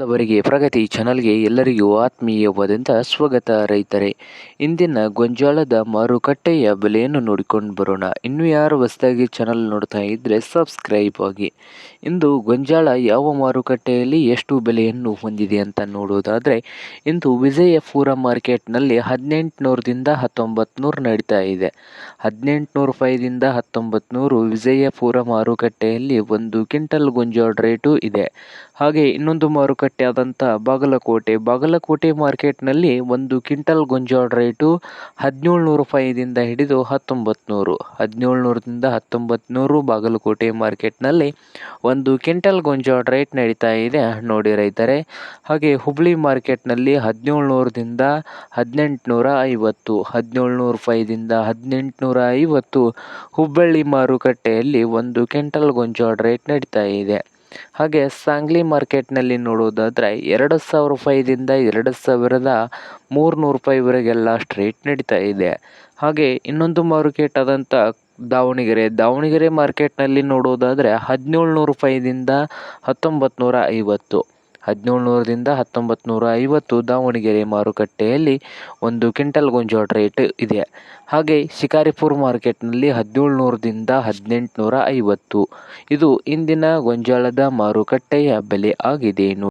ಅವರಿಗೆ ಪ್ರಗತಿ ಚಾನಲ್ಗೆ ಎಲ್ಲರಿಗೂ ಆತ್ಮೀಯವಾದಂಥ ಸ್ವಾಗತ. ರೈತರೇ, ಇಂದಿನ ಗೊಂಜಾಳದ ಮಾರುಕಟ್ಟೆಯ ಬೆಲೆಯನ್ನು ನೋಡಿಕೊಂಡು ಬರೋಣ. ಇನ್ನು ಯಾರು ಹೊಸದಾಗಿ ಚಾನಲ್ ನೋಡ್ತಾ ಇದ್ದರೆ ಸಬ್ಸ್ಕ್ರೈಬ್ ಆಗಿ. ಇಂದು ಗೊಂಜಾಳ ಯಾವ ಮಾರುಕಟ್ಟೆಯಲ್ಲಿ ಎಷ್ಟು ಬೆಲೆಯನ್ನು ಹೊಂದಿದೆ ಅಂತ ನೋಡೋದಾದರೆ, ಇಂದು ವಿಜಯಪುರ ಮಾರ್ಕೆಟ್ನಲ್ಲಿ ಹದಿನೆಂಟುನೂರದಿಂದ ಹತ್ತೊಂಬತ್ತು ನಡೀತಾ ಇದೆ. ಹದಿನೆಂಟುನೂರು ರೂಪಾಯಿದಿಂದ ಹತ್ತೊಂಬತ್ತು ವಿಜಯಪುರ ಮಾರುಕಟ್ಟೆಯಲ್ಲಿ ಒಂದು ಕ್ವಿಂಟಲ್ ಗೊಂಜಾಳ ರೇಟು ಇದೆ. ಹಾಗೆ ಇನ್ನೊಂದು ಮಾರುಕಟ್ಟೆ ಆದಂಥ ಬಾಗಲಕೋಟೆ. ಬಾಗಲಕೋಟೆ ಮಾರ್ಕೆಟ್ನಲ್ಲಿ ಒಂದು ಕ್ವಿಂಟಲ್ ಗೊಂಜಾಳ ರೇಟು ಹದಿನೇಳು ನೂರು ರೂಪಾಯಿದಿಂದ ಹಿಡಿದು ಹತ್ತೊಂಬತ್ತು ನೂರು ಹದಿನೇಳು ನೂರದಿಂದ ಹತ್ತೊಂಬತ್ತು ನೂರು ಬಾಗಲಕೋಟೆ ಮಾರ್ಕೆಟ್ನಲ್ಲಿ ಒಂದು ಕ್ವಿಂಟಲ್ ಗೊಂಜಾಳ ರೇಟ್ ನಡೀತಾ ಇದೆ ನೋಡಿ ರೈತರೆ. ಹಾಗೆ ಹುಬ್ಳಿ ಮಾರ್ಕೆಟ್ನಲ್ಲಿ ಹದಿನೇಳು ನೂರದಿಂದ ಹದಿನೆಂಟು ನೂರ ಐವತ್ತು ಹದಿನೇಳು ನೂರು ರೂಪಾಯಿದಿಂದ ಹದಿನೆಂಟು ನೂರ ಐವತ್ತು ಹುಬ್ಬಳ್ಳಿ ಮಾರುಕಟ್ಟೆಯಲ್ಲಿ ಒಂದು ಕ್ವಿಂಟಲ್ ಗೊಂಜಾಳ ರೇಟ್ ನಡೀತಾ ಇದೆ. ಹಾಗೆ ಸಾಂಗ್ಲಿ ಮಾರ್ಕೆಟ್ನಲ್ಲಿ ನೋಡೋದಾದರೆ ಎರಡು ಸಾವಿರ ರೂಪಾಯಿದಿಂದ ಎರಡು ಸಾವಿರದ ಮೂರುನೂರು ರೂಪಾಯಿವರೆಗೆಲ್ಲ ಸ್ಟ್ರೇಟ್ ನಡೀತಾ ಇದೆ. ಹಾಗೆ ಇನ್ನೊಂದು ಮಾರ್ಕೆಟ್ ಆದಂಥ ದಾವಣಗೆರೆ. ದಾವಣಗೆರೆ ಮಾರ್ಕೆಟ್ನಲ್ಲಿ ನೋಡೋದಾದರೆ ಹದಿನೇಳು ನೂರು ರೂಪಾಯಿದಿಂದ ಹತ್ತೊಂಬತ್ತು ನೂರ ಐವತ್ತು. ಹದಿನೇಳು ನೂರರಿಂದ ಹತ್ತೊಂಬತ್ತು ನೂರ ಐವತ್ತು ದಾವಣಗೆರೆ ಮಾರುಕಟ್ಟೆಯಲ್ಲಿ ಒಂದು ಕ್ವಿಂಟಲ್ ಗೊಂಜಾಳ ರೇಟ್ ಇದೆ. ಹಾಗೆ ಶಿಕಾರಿಪುರ ಮಾರ್ಕೆಟ್ನಲ್ಲಿ ಹದಿನೇಳು ನೂರದಿಂದ ಹದಿನೆಂಟು ನೂರ ಐವತ್ತು ಇದು ಇಂದಿನ ಗೊಂಜಾಳದ ಮಾರುಕಟ್ಟೆಯ ಬೆಲೆ ಆಗಿದೆ